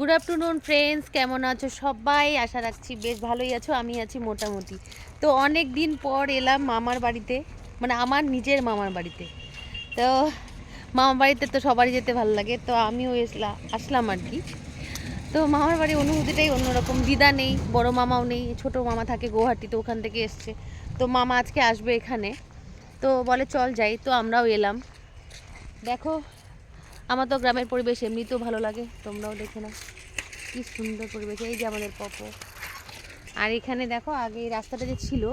Good afternoon friends কেমন আছো সবাই? আশা রাখছি বেশ ভালোই আছো আমি আছি মোটামুটি। তো অনেক দিন পর এলাম মামার বাড়িতে মানে আমার নিজের মামার বাড়িতে। তো মামার বাড়িতে তো সবারই যেতে ভালো লাগে, তো আমিও এসলাম আসলাম আর কি। তো মামার বাড়ির অনুভূতিটাই অন্যরকম, দিদা নেই, বড় মামাও নেই, ছোট মামা থাকে গুয়াহাটিতে ওখান থেকে এসছে। তো মামা আজকে আসবে এখানে, তো বলে চল যাই, তো আমরাও এলাম। দেখো আমার তো গ্রামের পরিবেশ এমনিতেও ভালো লাগে তোমরাও দেখে নাও। কি সুন্দর পরিবেশ এই যে আমাদের পপ। আর এখানে দেখো আগে এই রাস্তাটা যে ছিল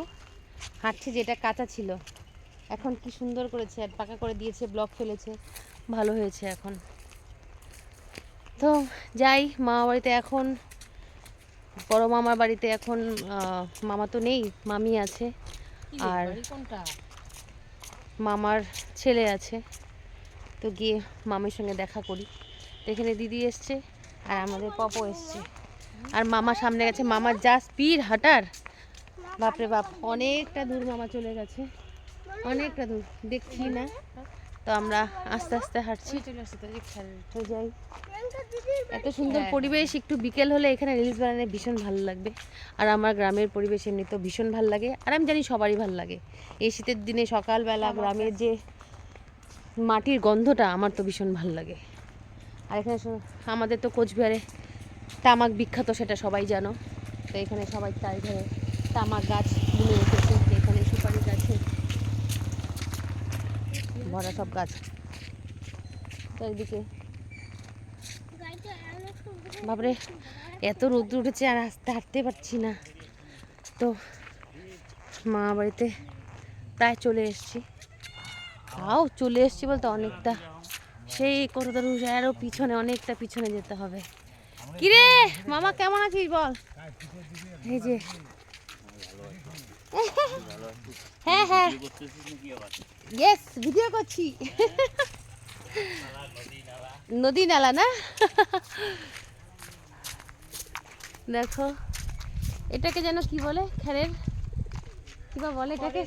হাঁটছে যেটা কাঁচা ছিল এখন কি সুন্দর করেছে আর পাকা করে দিয়েছে ব্লক ফেলেছে ভালো হয়েছে এখন। তো যাই মামা বাড়িতে এখন বড় মামার বাড়িতে এখন মামা তো নেই মামি আছে আর মামার ছেলে আছে। তো গিয়ে মামির সঙ্গে দেখা করি। তো এখানে দিদি এসছে আর আমাদের পপো এসছে। আর মামা সামনে গেছে। মামার যা স্পিড হাঁটার। বাপরে বাপ অনেকটা দূর মামা চলে গেছে। অনেকটা দূর দেখছি না। তো আমরা আস্তে আস্তে হাঁটছি। তো যাই। এত সুন্দর পরিবেশ একটু বিকেল হলে এখানে রিলস বানালে ভীষণ ভালো লাগবে। আর আমার গ্রামের পরিবেশ এমনিতেও ভীষণ ভালো লাগে। আর আমি জানি সবারই ভালো লাগে। এই শীতের দিনে সকালবেলা গ্রামের যে মাটির গন্ধটা আমার তো ভীষণ ভালো লাগে। আর এখানে আমাদের তো কোচবিহারে তামাক বিখ্যাত, সেটা সবাই জানো। তো এখানে সবাই তাই ধরে তামাক গাছ বুনে রেখেছে এখানে সুপারি গাছে ভরা সব গাছ। চারিদিকে বাপরে, এত রোদ্র উঠেছে আর আসতে হাঁটতে পারছি না। তো মা বাড়িতে প্রায় চলে এসেছি। তাও চলে এসেছি বলতে অনেকটা। সেই কত দূর আরও পিছনে, অনেকটা পিছনে যেতে হবে। কিরে, মামা কেমন আছিস বল? এই যে। হ্যাঁ হ্যাঁ। ইয়েস ভিডিও করছি। নদী নালা না? দেখো, এটাকে যেন কি বলে? খেরের? কিবা বলে এটাকে?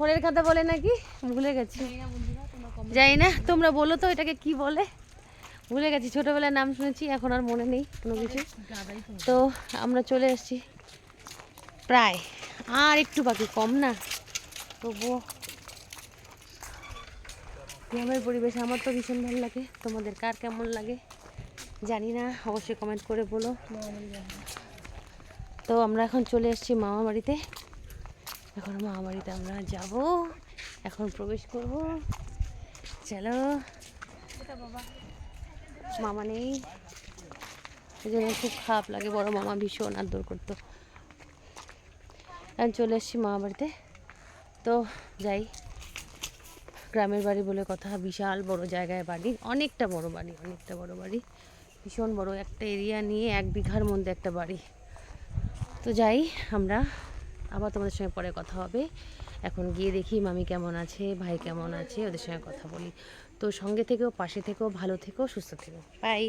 খড়ের খাতা বলে নাকি? ভুলে গেছি। জানি না, তোমরা বলো তো এটাকে কি বলে? ভুলে গেছি ছোটবেলায় নাম শুনেছি, এখন আর মনে নেই কোনো কিছু। তো আমরা চলে এসেছি প্রায়। আর একটু বাকি, কম না। তবুও গ্রামের পরিবেশ আমার তো ভীষণ ভালো লাগে। তোমাদের কার কেমন লাগে? জানি না, অবশ্যই কমেন্ট করে বলো। তো আমরা এখন চলে এসেছি মামা বাড়িতে। এখন মামা বাড়িতে আমরা যাব। এখন প্রবেশ করব। চলো। মামা নেই। এই জন্য খুব খারাপ লাগে। বড় মামা ভীষণ আদর করতো। এখন চলে এসেছি মামা বাড়িতে তো যাই। গ্রামের বাড়ি বলে কথা। বিশাল বড় জায়গায় বাড়ি। অনেকটা বড় বাড়ি, অনেকটা বড় বাড়ি। ভীষণ বড় একটা এরিয়া নিয়ে এক বিঘার মধ্যে একটা বাড়ি। তো যাই আমরা আবার তোমাদের সঙ্গে পরে কথা হবে। এখন গিয়ে দেখি মামি কেমন আছে, ভাই কেমন আছে, ওদের সঙ্গে কথা বলি। তো সঙ্গে থেকেও, পাশে থেকেও, ভালো থেকেও, সুস্থ থেকো বাই